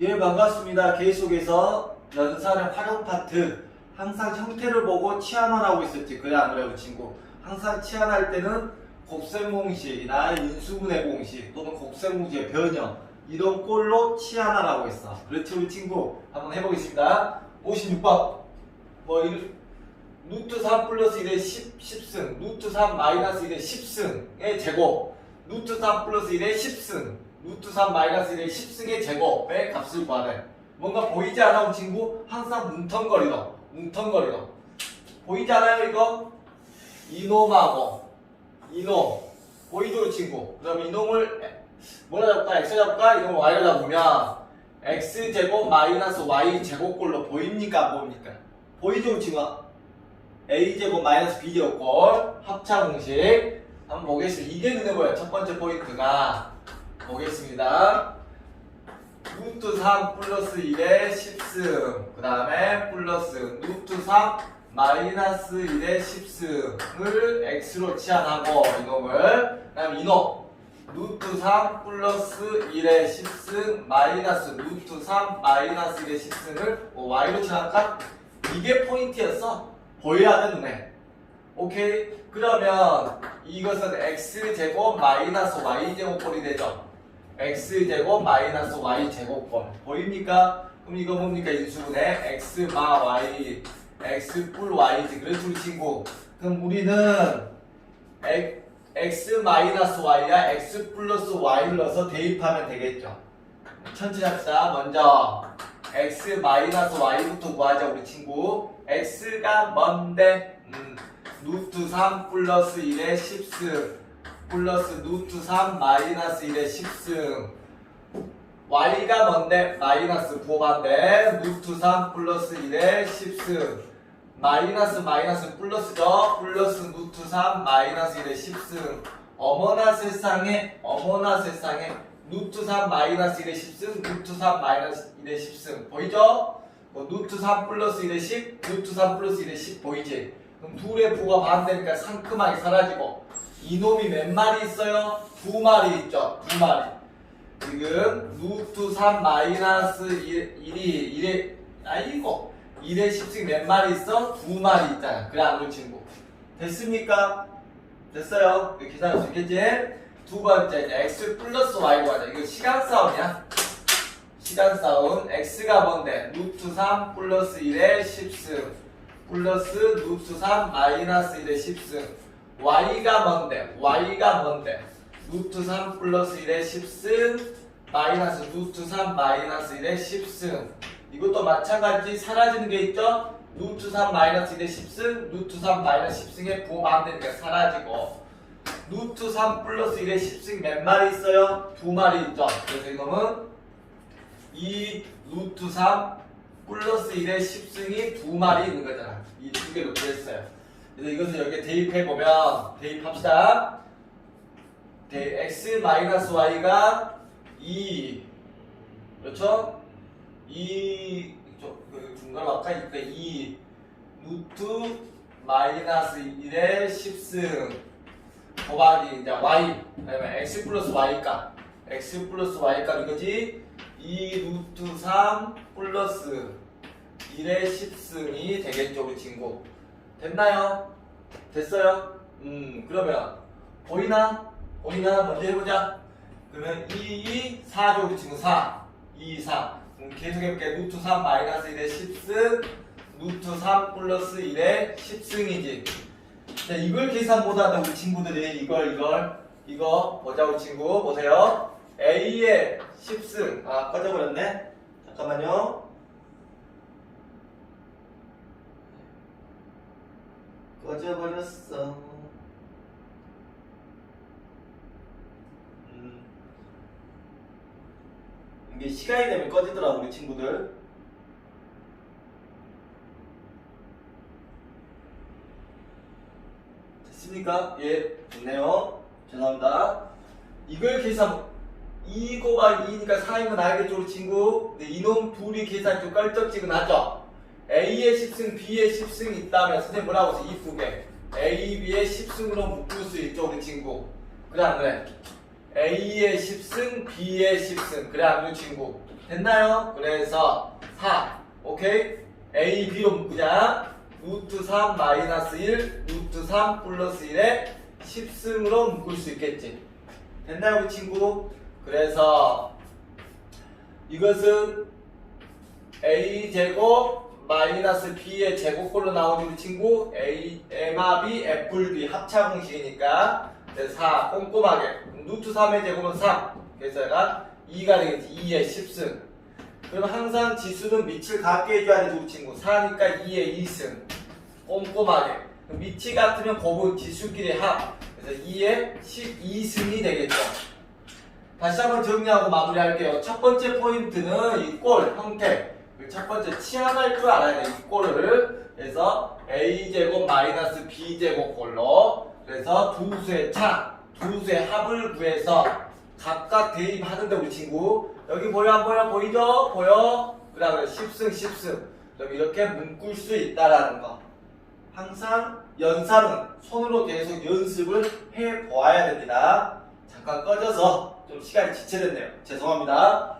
예, 반갑습니다. 계속해서 연산의 활용 파트. 항상 형태를 보고 치환하라고 있었지. 그래, 안 그래요, 친구? 항상 치환할 때는 곱셈 공식이나 인수분해 공식 또는 곱셈 공식의 변형 이런 꼴로 치환하라고 했어. 그렇지, 우리 친구? 한번 해보겠습니다. 56번. 뭐, 이, 루트 3 플러스 1의 10, 10승, 루트 3 마이너스 1의 10승의 제곱, 루트 3 플러스 1의 10승, 루트 3 마이너스 1의 10승의 제곱의 값을 구하래. 뭔가 보이지 않아, 우리 친구? 항상 뭉텅거리던, 뭉텅거리던. 보이지 않아요, 이거? 이놈하고, 이놈. 우리 친구? 그럼 이놈을 뭐라 잡을까? x 잡을까? 이놈을 y로 잡으면 x제곱 마이너스 y제곱꼴로 보입니까? 안 보입니까? 보이죠, 우리 친구야? a제곱 마이너스 b제곱꼴 합차 공식 한번 보겠습니다. 이게 눈에 보여요. 첫 번째 포인트가 보겠습니다. 루트 3 플러스 1의 10승 그 다음에 플러스 루트 3 마이너스 1의 10승을 x로 치환하고 이놈을 그 다음 이놈 루트 3 플러스 1의 10승 마이너스 루트 3 마이너스 1의 10승을 y로 치환할까? 이게 포인트였어. 보여야 돼 눈에. 오케이. 그러면 이것은 x제곱 마이너스 y제곱꼴이 되죠. X제곱 마이너스 y제곱꼴. 보입니까? 그럼 이거 뭡니까? 인수분해 x 마 y x 뿔 y지. 그렇지 우리 친구. 그럼 우리는 x, 마이너스 y야 x 플러스 y를 넣어서 대입하면 되겠죠. 천천히 합시다. 먼저 x 마이너스 y부터 구하자 우리 친구. x가 뭔데? 음, 루트 3 플러스 1의 10승 플러스 루트 3 마이너스 1의 10승 y가 뭔데? 마이너스 부호반대 루트 3 플러스 1의 10승 마이너스 마이너스 플러스죠 플러스 루트 3 마이너스 1의 10승 어머나 세상에 어머나 세상에 루트 3 마이너스 1의 10승 루트 3 마이너스 1의 10승 보이죠? 뭐 루트 3 플러스 1의 10 루트 3 플러스 1의 10 보이지? 그럼 둘의 부가 반대니까 상큼하게 사라지고 이놈이 몇 마리 있어요? 두 마리 있죠 두 마리 지금 루트 3 마이너스 1, 1이 1의 아이고 1의 10승 몇 마리 있어? 두 마리 있잖아 그래 안 그래 친구 됐습니까? 됐어요 계산할 수 있겠지? 두 번째 이제 x 플러스 y로 가자 이거 시간 싸움이야 시간 싸움 x가 뭔데? 루트 3 플러스 1의 10승 플러스 루트 3 마이너스 1의 10승 y가 뭔데? y가 뭔데? 루트 3 플러스 1의 10승 마이너스 루트 3 마이너스 1의 10승 이것도 마찬가지 사라지는 게 있죠? 루트 3 마이너스 1의 10승 루트 3 마이너스 10승의 부호 반대니까 사라지고 루트 3 플러스 1의 10승 몇 마리 있어요? 두 마리 있죠? 그래서 이놈은 이 루트 3 플러스 1의 10승이 두 마리 있는 거잖아. 이 두 개로 구했어요. 그래서 이것을 여기에 대입해 보면, 대입합시다. 대, x 마이너스 y가 2. 그렇죠? 2, 저, 그 중간으로 아까 있니까 2. 루트 마이너스 1의 10승. 곱하기 이제 y. 그다음에 x 플러스 y값. x 플러스 y값 이거지? 2 루트 3 플러스 1의 10승이 되겠죠 우리 친구 됐나요? 됐어요? 음 그러면 보이나? 보이나? 먼저 해보자. 그러면 2, 2, 4죠 우리 친구. 4 2, 4 그럼 계속 해볼게. 루트 3 마이너스 1의 10승 루트 3 플러스 1의 10승이지. 자 이걸 계산 못하는 우리 친구들이 이걸 이걸 이거 보자 우리 친구. 보세요. A의 10승. 아 꺼져버렸네. 잠깐만요 꺼져버렸어. 음. 이게 시간이 되면 꺼지더라고 우리 친구들. 됐습니까? 예 좋네요. 죄송합니다. 이걸 계산 2 곱하기 2니까 4이면 알겠죠 우리 친구? 근데 이놈 둘이 계산 좀 껄쩍지근하죠 A의 10승 B의 10승이 있다면 선생님 뭐라고 했어 이쁘게 A, B의 10승으로 묶을 수 있죠 우리 친구. 그래 안 그래? A의 10승 B의 10승. 그래 안 그래 친구? 됐나요? 그래서 4 오케이? A, B로 묶자. 루트 3 마이너스 1 루트 3 플러스 1에 10승으로 묶을 수 있겠지. 됐나요 우리 친구? 그래서 이것은 A 제곱 마이너스 B의 제곱꼴로 나오는 친구 A, M합이 FB 합차 공식이니까 그래서 4 꼼꼼하게 루트 3의 제곱은 3 그래서 얘가 2가 되겠지. 2의 10승. 그럼 항상 지수는 밑을 같게 해줘야 돼 우리 친구. 4니까 2의 2승. 꼼꼼하게. 밑이 같으면 곱은 지수끼리 합 그래서 2의 12승이 되겠죠. 다시 한번 정리하고 마무리할게요. 첫 번째 포인트는 이 꼴 형태. 그첫 번째 치환할 줄 알아야 돼. 이 꼴을. 그래서 a 제곱 마이너스 b 제곱 꼴로. 그래서 두 수의 차, 두 수의 합을 구해서 각각 대입하는데 우리 친구 여기 보여 안 보여 보이죠? 보여? 그 다음에 10승 10승. 그럼 이렇게 묶을 수 있다라는 거. 항상 연산은 손으로 계속 연습을 해 보아야 됩니다. 잠깐 꺼져서 좀 시간이 지체됐네요. 죄송합니다.